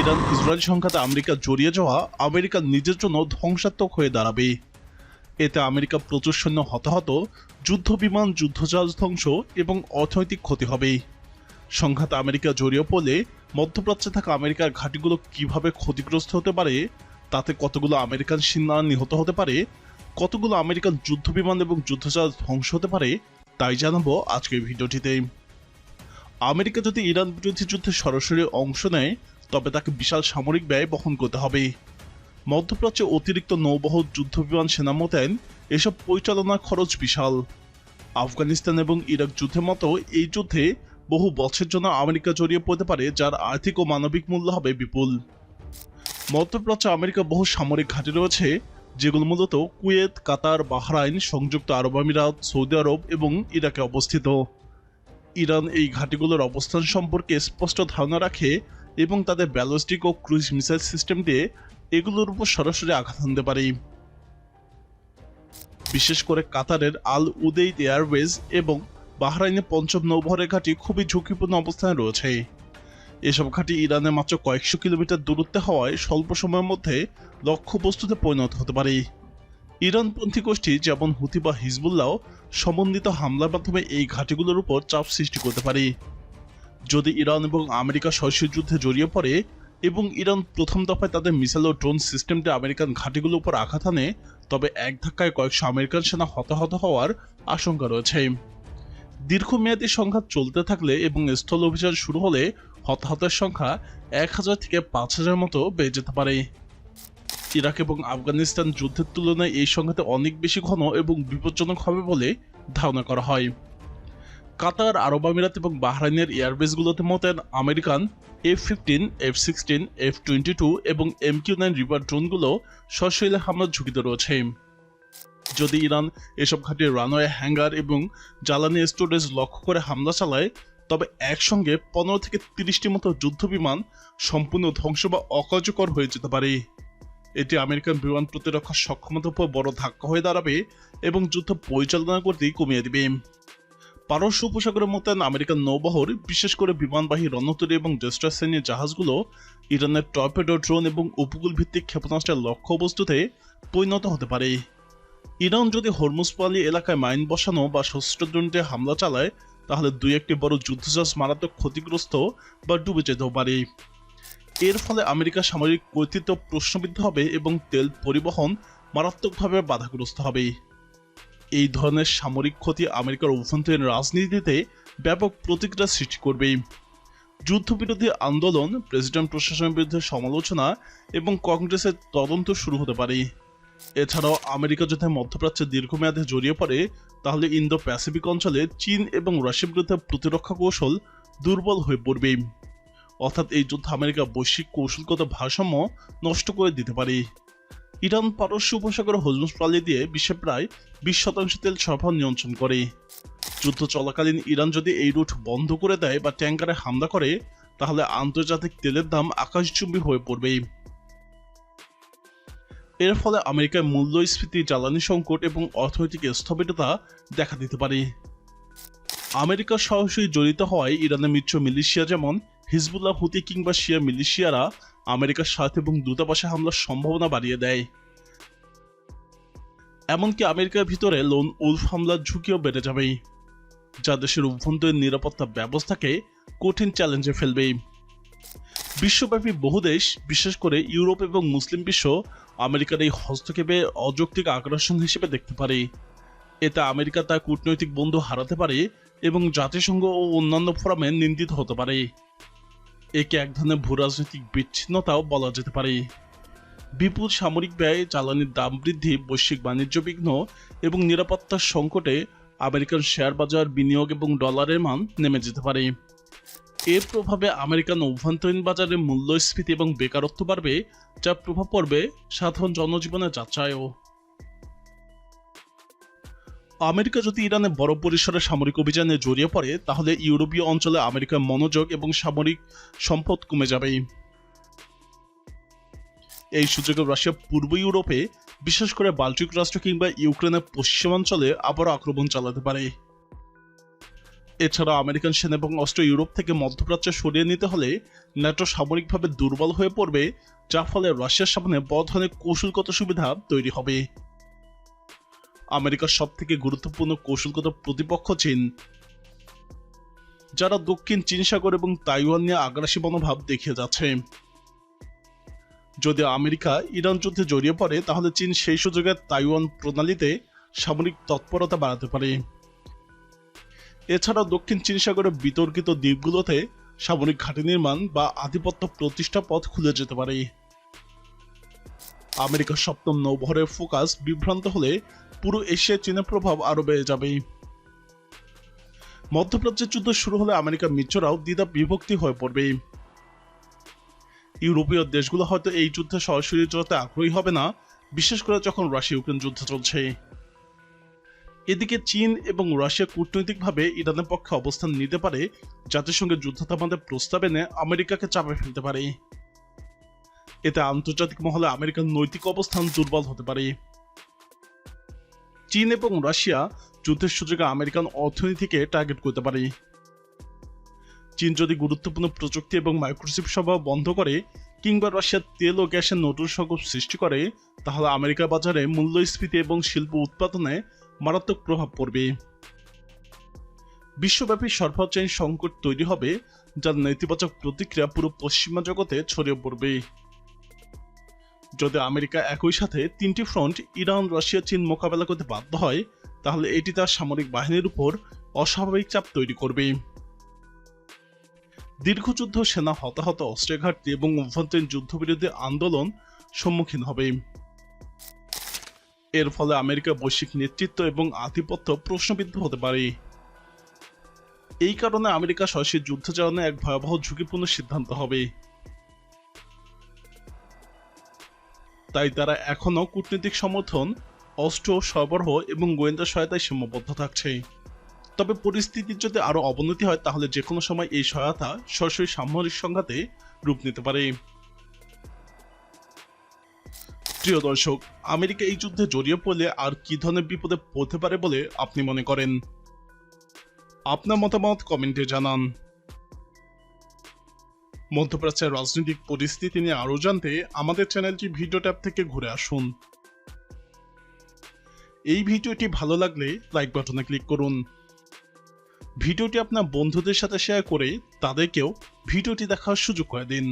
Iran, Israel সংঘাতে America জড়িয়ে যাওয়া আমেরিকার নিজের জন্য ধ্বংসাত্মক হয়ে দাঁড়াবে। এতে আমেরিকা প্রচুর সৈন্য হতাহত, যুদ্ধ বিমান, যুদ্ধজাহাজ ধ্বংস এবং অর্থনৈতিক ক্ষতি হবে। সংঘাতে আমেরিকা জড়িয়ে পড়লে মধ্যপ্রাচ্যে থাকা আমেরিকার ঘাঁটিগুলো কীভাবে ক্ষতিগ্রস্ত হতে পারে, তাতে কতগুলো আমেরিকান সেনা নিহত হতে পারে, কতগুলো আমেরিকান যুদ্ধ বিমান এবং যুদ্ধজাহাজ ধ্বংস হতে পারে, তাই জানাব আজকের ভিডিওটিতে। আমেরিকা যদি ইরান বিরোধী যুদ্ধে সরাসরি অংশ নেয় তবে তাকে বিশাল সামরিক ব্যয় বহন করতে হবে। মধ্যপ্রাচ্যে অতিরিক্ত নৌবহর যুদ্ধ বিমান সেনা মোতায়েন এসব পরিচালনার খরচ বিশাল। আফগানিস্তান এবং ইরাক যুদ্ধের মতো এই যুদ্ধে বহু বছরের জন্য আমেরিকা জড়িয়ে পড়তে পারে, যার আর্থিক ও মানবিক মূল্য হবে বিপুল। মধ্যপ্রাচ্যে আমেরিকা বহু সামরিক ঘাঁটি রয়েছে, যেগুলো মূলত কুয়েত, কাতার, বাহরাইন, সংযুক্ত আরব আমিরাত, সৌদি আরব এবং ইরাকে অবস্থিত। ইরান এই ঘাঁটিগুলোর অবস্থান সম্পর্কে স্পষ্ট ধারণা রাখে এবং তাদের ব্যালিস্টিক ও ক্রুজ মিসাইল সিস্টেম দিয়ে এগুলোর উপর সরাসরি আঘাত হানতে পারে। বিশেষ করে কাতারের আল উদেইদ এয়ারওয়েজ এবং বাহরাইনের পঞ্চম নৌবহরের ঘাঁটি খুবই ঝুঁকিপূর্ণ অবস্থানে রয়েছে। এসব ঘাঁটি ইরানে মাত্র কয়েকশো কিলোমিটার দূরত্বে হওয়ায় স্বল্প সময়ের মধ্যে লক্ষ্যবস্তুতে পরিণত হতে পারে। ইরানপন্থী গোষ্ঠী যেমন হুতি বা হিজবুল্লাহ সমন্বিত হামলার মাধ্যমে এই ঘাঁটিগুলোর উপর চাপ সৃষ্টি করতে পারে। যদি ইরান এবং আমেরিকা সরাসরি যুদ্ধে জড়িয়ে পড়ে এবং ইরান প্রথম দফায় তাদের মিসাইল ও ড্রোন সিস্টেমটি আমেরিকান ঘাঁটিগুলোর উপর আঘাত আনে, তবে এক ধাক্কায় কয়েকশো আমেরিকান সেনা হতাহত হওয়ার আশঙ্কা রয়েছে। দীর্ঘমেয়াদী সংঘাত চলতে থাকলে এবং স্থল অভিযান শুরু হলে হতাহতের সংখ্যা এক হাজার থেকে পাঁচ হাজার মতো বেড়ে যেতে পারে। ইরাক এবং আফগানিস্তান যুদ্ধের তুলনায় এই সংঘাতে অনেক বেশি ঘন এবং বিপজ্জনক হবে বলে ধারণা করা হয়। কাতার, আরব আমিরাত এবং বাহরাইনের এয়ারবেসগুলোতে মোতায়েন American F fifteen, F sixteen, F twenty two এবং এম কিউ নাইন রিভার ড্রোনগুলো সশরীরে হামলার ঝুঁকিতে রয়েছে। যদি ইরান এসব ঘাটির রানওয়ে, হ্যাঙ্গার এবং জ্বালানি স্টোরেজ লক্ষ্য করে হামলা চালায়, তবে একসঙ্গে পনেরো থেকে তিরিশটি মতো যুদ্ধ বিমান সম্পূর্ণ ধ্বংস বা অকার্যকর হয়ে যেতে পারে। এটি আমেরিকান বিমান প্রতিরক্ষার সক্ষমতার উপর বড় ধাক্কা হয়ে দাঁড়াবে এবং যুদ্ধ পরিচালনা করতেই কমিয়ে দিবে। পারস্য উপসাগরের মোতায়েন আমেরিকান নৌবহর, বিশেষ করে বিমানবাহী রণতরী এবং ডেস্ট্রয় শ্রেণির জাহাজগুলো ইরানের টর্পেডো ড্রোন এবং উপকূল ভিত্তিক ক্ষেপণাস্ত্রের লক্ষ্যবস্তুতে পরিণত হতে পারে। ইরান যদি হরমুজপালি এলাকায় মাইন বসানো বা শস্ত্রদণ্ডে হামলা চালায়, তাহলে দুই একটি বড় যুদ্ধজাহাজ মারাত্মক ক্ষতিগ্রস্ত বা ডুবে যেতেও পারে। এর ফলে আমেরিকার সামরিক কর্তৃত্ব প্রশ্নবিদ্ধ হবে এবং তেল পরিবহন মারাত্মকভাবে বাধাগ্রস্ত হবে। এই ধরনের সামরিক ক্ষতি আমেরিকার অভ্যন্তরীণ রাজনীতিতে ব্যাপক প্রতিক্রিয়া সৃষ্টি করবে। যুদ্ধবিরোধী আন্দোলন, প্রেসিডেন্ট প্রশাসনের বিরুদ্ধে সমালোচনা এবং কংগ্রেসের তদন্ত শুরু হতে পারে। এছাড়াও আমেরিকা যদি মধ্যপ্রাচ্যে দীর্ঘমেয়াদে জড়িয়ে পড়ে, তাহলে ইন্দো প্যাসিফিক অঞ্চলে চীন এবং রাশিয়ার বিরুদ্ধে প্রতিরক্ষা কৌশল দুর্বল হয়ে পড়বে। অর্থাৎ এই যুদ্ধ আমেরিকা বৈশ্বিক কৌশলগত ভারসাম্য নষ্ট করে দিতে পারে। ইরান পারস্য উপসাগর হজমুজ পালি দিয়ে বিশ্বে প্রায় বিশ শতাংশ তেল সরবরাহ নিয়ন্ত্রণ করে। যুদ্ধ চলাকালীন ইরান যদি এই রুট বন্ধ করে দেয় বা ট্যাঙ্কারে হামলা করে, তাহলে আন্তর্জাতিক তেলের দাম আকাশচুম্বী হয়ে পড়বে। এর ফলে আমেরিকায় মূল্যস্ফীতি, জ্বালানি সংকট এবং অর্থনৈতিক স্থবিরতা দেখা দিতে পারে। আমেরিকা সরাসরি জড়িত হওয়ায় ইরানের মিত্র মিলিশিয়া যেমন হিজবুল্লাহ, হুতি কিংবা শিয়া মিলিশিয়ারা আমেরিকার সাথে এবং দূতাবাসে হামলার সম্ভাবনা বাড়িয়ে দেয়। এমনকি আমেরিকার ভিতরে লোন, উলফ হামলার ঝুঁকিও বেড়ে যাবে যা দেশের অভ্যন্তরীণ নিরাপত্তা ব্যবস্থাকে কঠিন চ্যালেঞ্জে ফেলবে বিশ্বব্যাপী বহু দেশ, বিশেষ করে ইউরোপ এবং মুসলিম বিশ্ব, আমেরিকার এই হস্তক্ষেপে অযৌক্তিক আগ্রাসন হিসেবে দেখতে পারে। এতে আমেরিকা তার কূটনৈতিক বন্ধু হারাতে পারে এবং জাতিসংঘ ও অন্যান্য ফোরামে নিন্দিত হতে পারে। একে এক ধরনের ভূরাজনৈতিক বিচ্ছিন্নতাও বলা যেতে পারে। বিপুল সামরিক ব্যয়, জ্বালানির দাম বৃদ্ধি, বৈশ্বিক বাণিজ্য বিঘ্ন এবং নিরাপত্তার সংকটে আমেরিকান শেয়ার বাজার বিনিয়োগ এবং ডলারের মান নেমে যেতে পারে। এর প্রভাবে আমেরিকান অভ্যন্তরীণ বাজারে মূল্যস্ফীতি এবং বেকারত্ব বাড়বে, যা প্রভাব পড়বে সাধারণ জনজীবনের যাত্রায়ও। আমেরিকা যদি ইরানে বড় পরিসরে সামরিক অভিযানে জড়িয়ে পড়ে, তাহলে ইউরোপীয় অঞ্চলে আমেরিকার মনোযোগ এবং সামরিক সম্পদ কমে যাবে। এই সুযোগে রাশিয়া পূর্ব ইউরোপে, বিশেষ করে বাল্টিক রাষ্ট্র কিংবা ইউক্রেনের পশ্চিমাঞ্চলে আবারও আক্রমণ চালাতে পারে। এছাড়া আমেরিকান সেনা এবং অস্ট্র ইউরোপ থেকে মধ্যপ্রাচ্য সরিয়ে নিতে হলে ন্যাটো সামরিকভাবে দুর্বল হয়ে পড়বে, যার ফলে রাশিয়ার সামনে বড় ধরনের কৌশলগত সুবিধা তৈরি হবে। আমেরিকার সব থেকে গুরুত্বপূর্ণ কৌশলগত প্রতিপক্ষ চীন। যারা দক্ষিণ চীন সাগর এবং তাইওয়ান নিয়ে আগ্রাসী মনোভাব দেখিয়ে যাচ্ছে। যদি আমেরিকা ইরান যুদ্ধে জড়িয়ে পড়ে, তাহলে চীন সেই সুযোগে তাইওয়ান প্রণালীতে সামরিক তৎপরতা বাড়াতে পারে। এছাড়া দক্ষিণ চীন সাগরের বিতর্কিত দ্বীপগুলোতে সামরিক ঘাঁটি নির্মাণ বা আধিপত্য প্রতিষ্ঠা পথ খুলে যেতে পারে। আমেরিকার সপ্তম নৌবহরের ফোকাস বিভ্রান্ত হলে পুরো এশিয়ায় চীনের প্রভাব আরও বেড়ে যাবে। মধ্যপ্রাচ্যের যুদ্ধ শুরু হলে আমেরিকার মিত্ররাও দ্বিধা বিভক্তি হয়ে পড়বে। ইউরোপীয় দেশগুলো হয়তো এই যুদ্ধে সরাসরি জড়াতে আগ্রহী হবে না, বিশেষ করে যখন রাশিয়া ইউক্রেন যুদ্ধ চলছে। এদিকে চীন এবং রাশিয়া কূটনৈতিকভাবে ইরানের পক্ষে অবস্থান নিতে পারে, জাতিসংঘের যুদ্ধ থামাতে প্রস্তাব এনে আমেরিকাকে চাপে ফেলতে পারে। এতে আন্তর্জাতিক মহলে আমেরিকার নৈতিক অবস্থান দুর্বল হতে পারে। চীন এবং রাশিয়া যুদ্ধের সুযোগে আমেরিকান অর্থনীতিকে টার্গেট করতে পারে। চীন যদি গুরুত্বপূর্ণ প্রযুক্তি এবং মাইক্রোচিপ সরবরাহ বন্ধ করে কিংবা রাশিয়ার তেল ও গ্যাসের নতুন সংকট সৃষ্টি করে, তাহলে আমেরিকা বাজারে মূল্যস্ফীতি এবং শিল্প উৎপাদনে মারাত্মক প্রভাব পড়বে। বিশ্বব্যাপী সরবরাহ সংকট তৈরি হবে, যার নেতিবাচক প্রতিক্রিয়া পুরো পশ্চিমা জগতে ছড়িয়ে পড়বে। যদি আমেরিকা একই সাথে তিনটি ফ্রন্ট, ইরান, রাশিয়া, চীন মোকাবেলা করতে বাধ্য হয়, তাহলে এটি তার সামরিক বাহিনীর উপর অস্বাভাবিক চাপ তৈরি করবে। দীর্ঘযুদ্ধ সেনা হতাহত, অস্ত্রের ঘাটতি এবং অভ্যন্তরীণ যুদ্ধবিরোধী আন্দোলন সম্মুখীন হবে। এর ফলে আমেরিকা বৈশ্বিক নেতৃত্ব এবং আধিপত্য প্রশ্নবিদ্ধ হতে পারে। এই কারণে আমেরিকা সরাসরি যুদ্ধ চালানো এক ভয়াবহ ঝুঁকিপূর্ণ সিদ্ধান্ত হবে। তাই তারা এখনও কূটনৈতিক সমর্থন, অস্ত্র সরবরাহ এবং গোয়েন্দা সহায়তায় সীমাবদ্ধ থাকছে। তবে পরিস্থিতির যদি আরও অবনতি হয়, তাহলে যে কোনো সময় এই সহায়তা সরাসরি সামরিক সংঘাতে রূপ নিতে পারে। প্রিয় দর্শক, আমেরিকা এই যুদ্ধে জড়িয়ে পড়লে আর কি ধরনের বিপদে পড়তে পারে বলে আপনি মনে করেন? আপনার মতামত কমেন্টে জানান। মধ্যপ্রাচ্যের রাজনৈতিক পরিস্থিতি নিয়ে আরও জানতে আমাদের চ্যানেলটি ভিডিও ট্যাব থেকে ঘুরে আসুন। এই ভিডিওটি ভালো লাগলে লাইক বাটনে ক্লিক করুন। ভিডিওটি আপনার বন্ধুদের সাথে শেয়ার করে তাদেরকেও ভিডিওটি দেখার সুযোগ করে দিন।